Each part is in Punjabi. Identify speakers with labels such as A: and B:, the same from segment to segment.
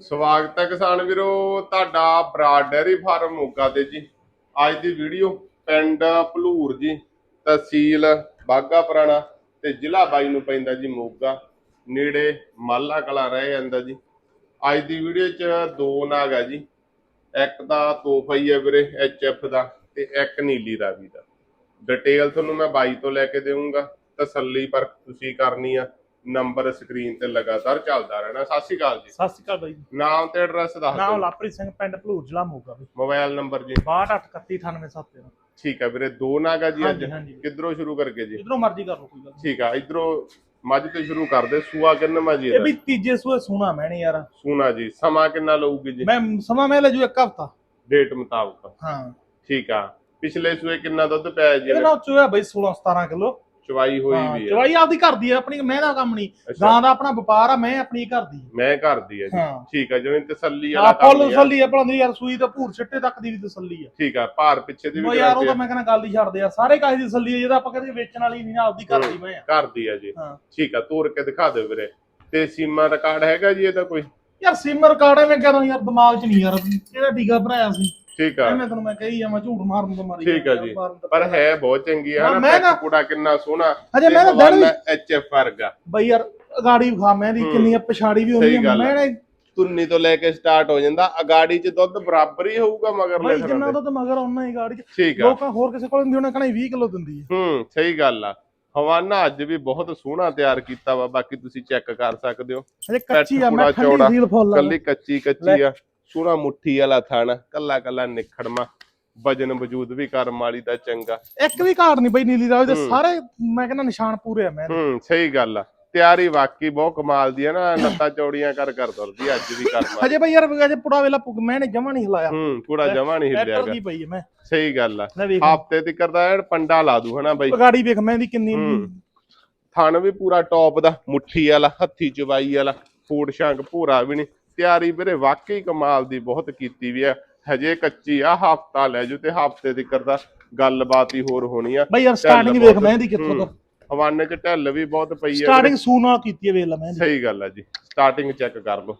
A: ਸਵਾਗਤ ਹੈ ਕਿਸਾਨ ਵੀਰੋ, ਤੁਹਾਡਾ ਬਰਾਡ ਡੈਰੀ ਫਾਰਮ ਮੋਗਾ ਤੇ ਜੀ। ਅੱਜ ਦੀ ਵੀਡੀਓ ਪਿੰਡ ਭਲੂਰ ਜੀ, ਤਹਿਸੀਲ ਬਾਗਾ ਪੁਰਾਣਾ ਤੇ ਜ਼ਿਲ੍ਹਾ ਬਾਈ ਨੂੰ ਪੈਂਦਾ ਜੀ ਮੋਗਾ। ਨੇੜੇ ਮਾਲਾ ਕਲਾ ਰਹਿ ਜਾਂਦਾ ਜੀ। ਅੱਜ ਦੀ ਵੀਡੀਓ 'ਚ ਦੋ ਨਾਗ ਆ ਜੀ। ਇੱਕ ਦਾ ਤੋਹਫਾ ਹੀ ਹੈ ਵੀਰੇ ਐਚਐਫ ਦਾ ਤੇ ਇੱਕ ਨੀਲੀ ਰਾਵੀ ਦਾ। ਡਿਟੇਲ ਤੁਹਾਨੂੰ ਮੈਂ ਬਾਈ ਤੋਂ ਲੈ ਕੇ ਦੇਵਾਂਗਾ ਤਸੱਲੀ ਪਰ ਤੁਸੀਂ ਕਰਨੀ ਆ। ਨੰਬਰ ਸਕਰੀਨ ਤੇ ਲਗਾਤਾਰ ਚੱਲਦਾ ਰਹਿਣਾ। ਸਤਿ ਸ਼੍ਰੀ ਅਕਾਲ ਜੀ।
B: ਸਤਿ ਸ਼੍ਰੀ ਅਕਾਲ ਬਾਈ
A: ਨਾਮ ਤੇ ਐਡਰੈਸ ਦੱਸ
B: ਨਾਮ
A: ਦਿਓ
B: ਲਾਪਰੀ ਸਿੰਘ ਪਿੰਡ ਭਲੂਰ ਜ਼ਿਲ੍ਹਾ ਮੋਗਾ ਬਈ।
A: ਮੋਬਾਈਲ ਨੰਬਰ ਜੀ।
B: 62319877
A: ਠੀਕ ਹੈ ਵੀਰੇ ਦੋ ਨਾਗਾ ਜੀ ਅੱਜ।
B: ਹਾਂਜੀ ਹਾਂਜੀ।
A: ਕਿੱਧਰੋਂ ਸ਼ੁਰੂ ਕਰਕੇ ਜੀ?
B: ਜਿੱਧਰੋਂ ਮਰਜ਼ੀ ਕਰ ਲਓ ਕੋਈ ਗੱਲ ਨੀ।
A: ਠੀਕ ਆ ਇਧਰੋਂ ਮੱਝ ਤੋਂ ਸ਼ੁਰੂ ਕਰਦੇ। ਸੂਆ ਕਿੰਨਾ ਜੀ
B: ਇਹ ਵੀ ਤੀਜੇ ਸੂਏ ਸੋਣਾ ਮੈਨੇ ਯਾਰ।
A: ਸੂਨਾ ਜੀ ਸਮਾਂ ਕਿੰਨਾ ਲਊਗੀ ਜੀ?
B: ਮੈਂ ਸਮਾਂ ਮੈਂ ਲੈ ਜੂ ਇੱਕ ਹਫਤਾ।
A: ਡੇਟ ਮੁਤਾਬਕ।
B: ਹਾਂ।
A: ਠੀਕ ਆ ਪਿਛਲੇ ਸੂਏ ਕਿੰਨਾ ਦੁੱਧ ਪਿਆ ਜੀ
B: ਇਹਦੇ? ਨਾਲ ਚੋਇਆ ਬਈ 16 17 ਕਿਲੋ।
A: ਚਵਾਈ ਹੋਈ
B: ਹਾਂ
A: ਵੀ ਹੈ
B: ਚਵਾਈ ਆਪਦੀ ਘਰ ਦੀ ਆ ਆਪਣੀ ਮੈਂ ਦਾ ਕੰਮ ਨਹੀਂ।
A: ਅੱਛਾ।
B: ਗਾਂ ਦਾ ਆਪਣਾ ਵਪਾਰ ਆ ਮੈਂ ਆਪਣੀ ਘਰ ਦੀ
A: ਮੈਂ ਘਰ ਦੀ ਹੈ ਜੀ।
B: ਹਾਂ।
A: ਠੀਕ ਆ ਜਿਵੇਂ ਤਸੱਲੀ ਵਾਲਾ ਕੰਮ ਹੀ ਆ।
B: ਤਸੱਲੀ ਆ ਯਾਰ ਸੂਈ ਤੇ ਭੂਰ ਛਿੱਟੇ ਤੱਕ ਦੀ ਵੀ ਤਸੱਲੀ ਆ।
A: ਠੀਕ ਆ ਭਾਰ ਪਿੱਛੇ ਦੀ
B: ਉਹ
A: ਵੀ
B: ਯਾਰ ਉਹ
A: ਗਾਰੰਟੀ
B: ਤਾਂ। ਮੈਂ ਕਹਿੰਦਾ ਗੱਲ ਹੀ ਛੱਡਦੇ ਯਾਰ ਸਾਰੇ ਕਾਹਦੀ ਦੀ ਤਸੱਲੀ ਆ ਜਿਹਦਾ ਆਪਾਂ ਕਹਿੰਦੇ ਵੇਚਣ ਵਾਲੀ ਨਹੀਂ ਨਾ ਆਪਦੀ ਘਰ ਦੀ ਮੈਂ ਆ।
A: ਘਰ ਦੀ ਹੈ ਜੀ।
B: ਹਾਂ।
A: ਠੀਕ ਆ ਤੋਰ ਕੇ ਦਿਖਾ ਦਿਓ ਵੀਰੇ। ਤੇ ਸੀਮਾ ਰਿਕਾਰਡ ਹੈਗਾ ਜੀ ਇਹਦਾ ਕੋਈ?
B: ਯਾਰ ਸਿਮਰ ਕਾਰਡ ਐਵੇਂ ਕਹਿੰਦਾ ਯਾਰ ਦਿਮਾਗ 'ਚ ਨਹੀਂ ਯਾਰ ਕਿਹੜਾ ਟੀਕਾ ਭਰਾਇਆ ਸੀ।
A: ਠੀਕ ਆ।
B: ਐਵੇਂ ਤੈਨੂੰ ਮੈਂ ਕਹੀ ਜਾਵਾਂ ਝੂਠ ਮਾਰਨ ਤੋਂ ਮਾਰੀ
A: ਠੀਕ ਆ ਜੀ। ਪਰ ਹੈ ਬਹੁਤ ਚੰਗੀ ਹਾਂ, ਨਾ
B: ਮੈਂ
A: ਕੁੜਾ ਕਿੰਨਾ ਸੋਹਣਾ
B: ਹਜੇ ਮੈਂ ਤਾਂ ਦਿਨ ਵੀ
A: ਐਚਐਫ ਵਰਗਾ।
B: ਬਈ ਯਾਰ ਅਗਾੜੀ ਵਿਖਾ ਮੈਂ ਦੀ। ਕਿੰਨੀ ਆ, ਪਛਾੜੀ ਵੀ ਆ
A: ਆ।
B: ਮੈਂ ਨਾ
A: ਤੁੰਨੀ ਤੋਂ ਲੈ ਕੇ ਸਟਾਰਟ ਹੋ ਜਾਂਦਾ ਅਗਾੜੀ ਚ ਦੁੱਧ ਬਰਾਬਰ ਹੀ ਹੋਊਗਾ ਮਗਰ ਲੈ
B: ਬਈ ਜਿੰਨਾ ਦੁੱਧ ਮਗਰ ਉਹਨਾਂ ਹੀ ਗਾੜੀ 'ਚ।
A: ਆ।
B: ਲੋਕਾਂ ਹੋਰ ਕਿਸੇ ਕੋਲ ਹੁੰਦੀ ਉਹਨੇ ਕਹਣਾ 20 ਕਿਲੋ ਦਿੰਦੀ ਹੈ
A: ਹੂੰ ਸਹੀ ਗੱਲ ਆ। ਹਵਾਨਾ ਅੱਜ ਵੀ ਬਹੁਤ ਸੋਹਣਾ ਤਿਆਰ ਕੀਤਾ ਵਾ ਬਾਕੀ ਤੁਸੀਂ ਚੈੱਕ ਕਰ ਸਕਦੇ ਹੋ।
B: ਕੱਚੀ ਆ ਮੈਂ ਠੰਡੀ ਫੁੱਲ ਆ
A: ਕੱਲੀ ਕੱਚੀ ਕੱਚੀ ਆ। ਸੋਹਣਾ ਮੁੱਠੀ ਵਾਲਾ ਥਣ ਕੱਲਾ ਕੱਲਾ ਨਿਖੜਮਾ ਵਜਨ ਵਜੂਦ ਵੀ ਕਰਮ ਵਾਲੀ ਦਾ ਚੰਗਾ।
B: ਇੱਕ ਵੀ ਘਾਟ ਨਹੀਂ ਬਈ ਨੀਲੀ ਰਾਜ ਦੇ
A: ਹੂੰ।
B: ਸਾਰੇ ਮੈਂ ਕਹਿੰਦਾ ਨਿਸ਼ਾਨ ਪੂਰੇ ਆ ਮੈਂ।
A: ਹੂੰ ਸਹੀ ਗੱਲ ਆ। ਤਿਆਰੀ ਵਾਕਈ ਬਹੁਤ ਕਮਾਲ ਦੀ ਆ ਨਾ ਲੱਤਾਂ ਚੌੜੀਆਂ ਕਰ ਕਰ ਤੁਰਦੀ ਆ, ਅੱਜ ਵੀ ਕਰਮਾ
B: ਹਜੇ ਬਈ ਯਾਰ ਅਜੇ ਪੁੜਾ ਵੇਲਾ ਪੁਗ ਮੈਂ ਨੇ ਜਮਾ ਨਹੀਂ ਹਿਲਾਇਆ।
A: ਹੂੰ ਪੂਰਾ ਜਮਾ ਨਹੀਂ ਹਿੱਲਿਆਗਾ
B: ਦੀ ਪਈ ਹੈ ਮੈਂ।
A: ਸਹੀ ਗੱਲ ਆ। ਹਫ਼ਤੇ ਤੱਕ ਦਾ ਐਨ ਪੰਡਾ ਲਾ ਦੂ ਹਨਾ ਬਾਈ?
B: ਗਾੜੀ ਵੇਖ ਮੈਂ ਦੀ ਕਿੰਨੀ।
A: ਹੂੰ। ਥਣ ਵੀ ਪੂਰਾ ਟੌਪ ਦਾ ਮੁੱਠੀ ਵਾਲਾ ਹੱਥੀ ਚਵਾਈ ਵਾਲਾ ਫੂਡ ਸ਼ੰਕ ਭੂਰਾ ਵੀ ਨਹੀਂ। ਤਿਆਰੀ ਵੀਰੇ ਵਾਕਈ ਕਮਾਲ ਦੀ ਬਹੁਤ ਕੀਤੀ ਵੀ ਆ ਹਜੇ ਕੱਚੀ ਆ ਹਫਤਾ ਲੈ ਜੂ ਤੇ ਹਫ਼ਤੇ ਦਾ ਗੱਲਬਾਤ ਹੀ ਹੋਰ ਹੋਣੀ ਆ।
B: ਬਈ ਯਾਰ ਸਟਾਰਟਿੰਗ ਵੇਖ ਮੈਂ ਦੀ ਕਿੱਥੋਂ
A: ਹੂੰ।
B: ਤੋਂ।
A: ਹਵਾਨੇ ਚ ਢਿੱਲ ਵੀ ਬਹੁਤ ਪਈ ਆ।
B: ਸਟਾਰਟਿੰਗ ਸੂ ਨਾਲ ਕੀਤੀ ਹੈ ਵੇਖ ਲੈ ਮੈਂ ਦੀ
A: ਸਹੀ ਗੱਲ ਆ ਜੀ ਸਟਾਰਟਿੰਗ ਚੈੱਕ ਕਰ ਲਓ।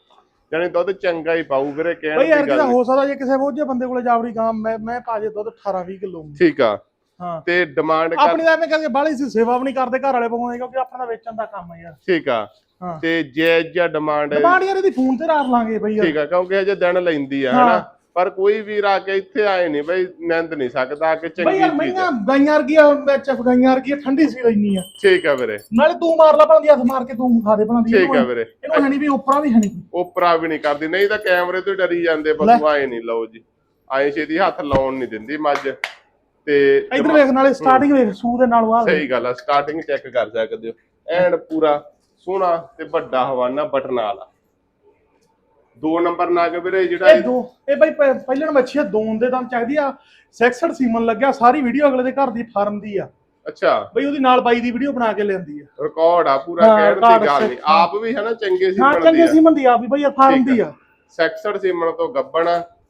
A: ਜਾਨੀ ਦੁੱਧ ਚੰਗਾ ਹੀ ਪਾਊ ਵੀਰੇ ਕਹਿਣ
B: ਬਈ ਯਾਰ
A: ਦੀ
B: ਕਿਹਦਾ
A: ਗੱਲ
B: ਹੋ ਸਕਦਾ ਜੇ ਕਿਸੇ ਬੋਝੇ ਬੰਦੇ ਕੋਲੇ ਜਾਵੜੀ ਗਾਂ ਮੈਂ ਮੈਂ ਭਾਜੇ ਦੁੱਧ 18 20 ਕਿਲੋ।
A: ਠੀਕ ਆ।
B: ਹਾਂ।
A: ਤੇ ਡਿਮਾਂਡ ਕਰ
B: ਆਪਣੀ ਤਾਂ ਐਵੇਂ ਕਰਕੇ ਬਾਹਲੀ ਸੀ ਸੇਵਾ ਵੀ ਨਹੀਂ ਕਰਦੇ ਘਰ ਵਾਲੇ ਪਵਾਉਂਦੇ ਕਿਉਂਕਿ ਆਪਣਾ ਤਾਂ ਵੇਚਣ ਦਾ ਕੰਮ ਹੈ ਯਾਰ।
A: ਠੀਕ ਆ।
B: ਹਾਂ।
A: ਤੇ ਜੇ ਜਾਂ ਡਿਮਾਂਡ
B: ਡਿਮਾਂਡ ਯਾਰ ਇਹਦੀ ਫੋਨ ਤੇ ਰਾਤ ਲਾਂਗੇ ਬਈ ਯਾਰ।
A: ਠੀਕ ਆ ਕਿਉਂਕਿ ਅਜੇ ਦਿਨ ਲੈਂਦੀ ਆ। ਹਨਾ? ਪਰ ਕੋਈ ਵੀਰ ਆ ਕੇ ਇੱਥੇ ਆਏ ਨਹੀਂ ਬਈ ਨਿੰਦ ਨਹੀਂ ਸਕਦਾ ਕਿ
B: ਬਈ
A: ਚੰਗੀ
B: ਯਾਰ
A: ਚੀਜ਼
B: ਮਈਆਂ
A: ਆ।
B: ਗਾਈਆਂ ਵਰਗੀਆਂ ਵਿੱਚ ਗਾਈਆਂ ਵਰਗੀਆਂ ਠੰਡੀ ਸੀ ਲੈਣੀ ਆ।
A: ਠੀਕ ਆ ਵੀਰੇ।
B: ਨਾਲੇ ਤੂੰ ਮਾਰ ਲਾ ਭਾਂਦੀ ਹੱਥ ਮਾਰ ਕੇ ਤੂੰ ਖਾ ਦੇ ਭਾਂਦੀ।
A: ਠੀਕ ਆ ਵੀਰੇ।
B: ਇਹਨੂੰ ਹਣੀ ਵੀ ਉੱਪਰਾਂ ਵੀ ਹਣੀ
A: ਉਪਰਾ ਵੀ ਨਹੀਂ ਕਰਦੀ। ਨਹੀਂ ਤਾਂ ਕੈਮਰੇ ਤੋਂ ਡਰੀ ਜਾਂਦੇ ਬਸ ਆਏ ਨਹੀਂ ਲਓ ਜੀ। ਆਏ ਛੇਤੀ ਹੱਥ ਲਾਉਣ ਨਹੀਂ ਦਿੰਦੀ ਮੱਝ। ਤੇ
B: ਇਧਰ ਵੇਖ ਨਾਲੇ ਸਟਾਰਟਿੰਗ ਵੇਖ ਸੂ ਦੇ ਨਾਲ ਆ
A: ਸਹੀ ਗੱਲ ਆ ਸਟਾਰਟਿੰਗ ਚੈੱਕ ਕਰ ਸਕਦੇ ਹੋ। ਐਨ ਪੂਰਾ ਸੋਹਣਾ ਤੇ ਵੱਡਾ ਹਵਾਨਾ ਬਟਨ ਵਾਲਾ। ਦੋ ਨੰਬਰ ਨਾਗ ਵੀਰੇ ਜਿਹੜਾ
B: ਇਹ ਦੋ ਇਹ ਬਈ ਪਹਿਲਣ ਮੱਛੀ ਆ ਦੋਨ ਦੇ ਦਮ ਚੱਕਦੀ ਆ। 66 ਸੀਮਨ ਲੱਗਿਆ ਸਾਰੀ ਵੀਡੀਓ ਅਗਲੇ ਦੇ ਘਰ ਦੀ ਫਾਰਮ ਦੀ ਆ।
A: ਅੱਛਾ।
B: ਬਈ ਉਹਦੀ ਨਾਲ ਬਾਈ ਦੀ ਵੀਡੀਓ ਬਣਾ ਕੇ ਲਿਆਂਦੀ ਆ।
A: ਰਿਕਾਰਡ ਆ ਪੂਰਾ
B: ਹਾਂ,
A: ਕਹਿਣ ਦੀ ਗੱਲ ਨਹੀਂ।
B: ਹਾਂ।
A: ਆਪ ਵੀ ਹਨਾ ਚੰਗੇ ਸੀ
B: ਹਾਂ
A: ਬਣਦੀ
B: ਚੰਗੇ ਸੀਮਨ ਦੀ ਆ ਵੀ ਬਈ ਫਾਰਮ ਦੀ ਆ।
A: 66 ਸੀਮਨ ਤੋਂ ਗੱਬਣ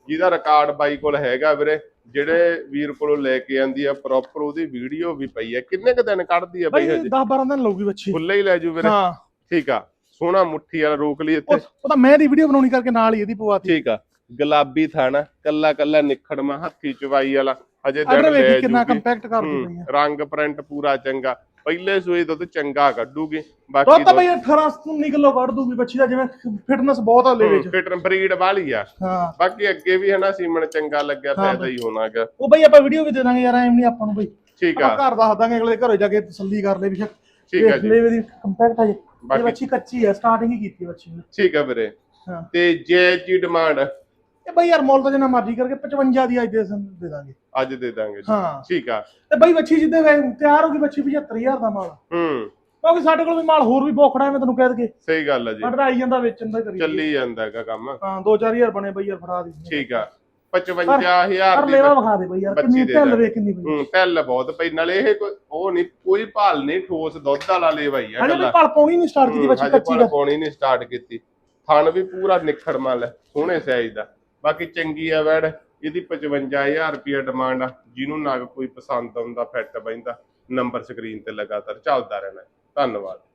A: ਜਿਹਦਾ ਰਿਕਾਰਡ ਬਾਈ ਕੋਲ ਹੈਗਾ ਵੀਰੇ ਜਿਹੜੇ ਵੀਰ ਕੋਲੋਂ ਲੈ ਕੇ ਆਂਦੀ ਆ ਪ੍ਰੋਪਰ ਉਹਦੀ ਵੀਡੀਓ ਵੀ ਪਈ ਆ। ਕਿੰਨੇ ਕ ਦਿਨ ਕੱਢਦੀ ਆ
B: ਬਈ
A: ਬਈ ਹਜੇ?
B: 10 12 ਦਿਨ ਲਊਗੀ ਬੱਚੀ।
A: ਖੁੱਲੇ ਹੀ ਲੈ ਜੂ ਵੀਰੇ।
B: ਹਾਂ।
A: ਠੀਕ ਆ। ਸੋਹਣਾ ਮੁੱਠੀ ਵਾਲਾ ਰੋਕ ਲਈ ਇੱਥੇ।
B: ਉਹ ਉਹ ਤਾਂ ਮੈਂ ਦੀ ਵੀਡੀਓ ਬਣਾਉਣੀ ਕਰਕੇ ਨਾਲ ਹੀ ਇਹਦੀ ਪਵਾਤੀ।
A: ਠੀਕ ਆ। ਗੁਲਾਬੀ ਥਾਣਾ ਕੱਲਾ ਕੱਲਾ ਨਿਖੜਮਾ ਹੱਥੀ ਚਵਾਈ ਵਾਲਾ। ਹਜੇ ਦਿਨ
B: ਅਦਰ
A: ਲੈ
B: ਵੇਖ ਕਿੰਨਾ
A: ਜੂਗੀ।
B: ਕੰਪੈਕਟ ਕਰਦੀ ਪਈ ਆ।
A: ਰੰਗ ਪ੍ਰਿੰਟ ਪੂਰਾ ਚੰਗਾ। ਪਹਿਲੇ ਸੂਏ ਦੁੱਧ ਚੰਗਾ ਕੱਢੂਗੀ ਬਾਕੀ
B: ਦੁੱਧ ਤਾਂ ਬਈ 18 19 ਕਿਲੋ ਕੱਢ ਦੂਗੀ ਬੱਚੀ ਦਾ ਜਿਵੇਂ ਫਿਟਨੈਸ ਬਹੁਤ ਆ ਲੈ ਵਿੱਚ।
A: ਫਿਟ ਬਰੀਡ ਵਾਲੀ ਆ।
B: ਹਾਂ।
A: ਬਾਕੀ ਅੱਗੇ ਵੀ ਹਨਾ ਸੀਮਨ ਚੰਗਾ ਲੱਗਿਆ ਫਾਇਦਾ ਹੀ ਹੋਣਾਗਾ।
B: ਉਹ ਬਈ ਆਪਾਂ ਵੀਡੀਓ ਵੀ ਦੇ ਦਾਂਗੇ ਯਾਰ ਐਵੇਂ ਨਹੀਂ ਆਪਾਂ ਨੂੰ ਬਈ।
A: ਠੀਕ ਆ।
B: ਘਰ ਦੱਸ ਦਾਂਗੇ ਅਗਲੇ ਘਰੇ ਜਾ ਕੇ ਤਸੱਲੀ ਕਰ ਲੈ ਵੀ
A: ਠੀਕ ਆ ਜੀ।
B: ਲੈ ਵੀ ਕੰਪੈਕਟ ਹੈ ਜੀ। ਇਹ ਬੱਚੀ ਕੱਚੀ ਆ ਸਟਾਰਟਿੰਗ ਹੀ ਕੀਤੀ ਬੱਚੀ ਨੇ।
A: ਠੀਕ ਆ ਵੀਰੇ।
B: ਹਾਂ।
A: ਤੇ ਜੇ ਜੀ ਡਿਮਾਂਡ
B: ਇਹ ਬਈ ਯਾਰ ਮੁੱਲ ਤਾਂ ਜਿੰਨਾ ਮਰਜ਼ੀ ਕਰਕੇ 55 ਦੀ ਅੱਜ ਦੇ ਸਨ ਦੇ ਦਾਂਗੇ।
A: ਅੱਜ ਦੇ ਦਾਂਗੇ ਜੀ।
B: ਹਾਂ।
A: ਠੀਕ ਆ।
B: ਤੇ ਬਈ ਬੱਚੀ ਜਿੱਦੇ ਵੇ- ਤਿਆਰ ਹੋ ਗਈ ਬੱਚੀ 75000 ਦਾ ਮਾਲ।
A: ਹੂੰ।
B: ਕਿਉਂਕਿ ਸਾਡੇ ਕੋਲ ਵੀ ਮਾਲ ਹੋਰ ਵੀ ਬੋਖੜਾ ਐਵੇਂ ਤੈਨੂੰ ਕਹਿ ਦਗੇ
A: ਸਹੀ ਗੱਲ ਆ ਜੀ।
B: ਸਾਡਾ ਆਈ ਜਾਂਦਾ ਵੇਚਣ ਦਾ ਕਰੀ
A: ਚੱਲੀ ਜਾਂਦਾ ਹੈਗਾ ਕੰਮ।
B: ਹਾਂ 2-4000 ਬਣੇ ਬਈ ਯਾਰ ਫੜਾ ਦੀ।
A: ਠੀਕ ਆ। 55000
B: ਪਰ
A: ਦੀ
B: ਲੈਵਾ ਵਿਖਾ ਦੇ ਬਈ ਯਾਰ
A: ਬੱਚੀ
B: ਕਿੰਨੀ
A: ਦੇ
B: ਢਿੱਲ। ਵੇ ਕਿੰਨੀ ਬਈ।
A: ਹੂੰ ਤੈਲ ਬਹੁਤ ਪਈ। ਨਾਲੇ ਇਹ ਕੋਈ ਉਹ ਨਹੀਂ ਕੋਈ ਭਾਲ ਨਹੀਂ ਠੋਸ ਦੁੱਧ ਵਾਲਾ ਲੇਵਾਈ ਆ
B: ਹਜੇ ਬਈ
A: ਗੱਲਾਂ
B: ਪਲ ਪਾਉਣੀ ਨਹੀਂ ਸਟਾਰਟ ਕੀਤੀ ਬੱਚੀ
A: ਹਜੇ
B: ਕੱਚੀ ਦਾ।
A: ਪਾਉਣੀ ਨਹੀਂ ਸਟਾਰਟ ਕੀਤੀ। ਥਣ ਵੀ ਪੂਰਾ ਨਿਖੜ ਮਲ ਹੈ ਸੋਹਣੇ ਸਾਈਜ਼ ਦਾ। ਬਾਕੀ ਚੰਗੀ ਆ ਵੈੜ, ਇਹਦੀ 55000 ਰੁਪਏ ਡਿਮਾਂਡ ਆ, ਜਿਹਨੂੰ ਨਗ ਕੋਈ ਪਸੰਦ ਆਉਂਦਾ, ਫਿੱਟ ਬੈਂਦਾ ਨੰਬਰ ਸਕਰੀਨ ਤੇ ਲਗਾਤਾਰ ਚੱਲਦਾ ਰਹਿਣਾ। ਧੰਨਵਾਦ।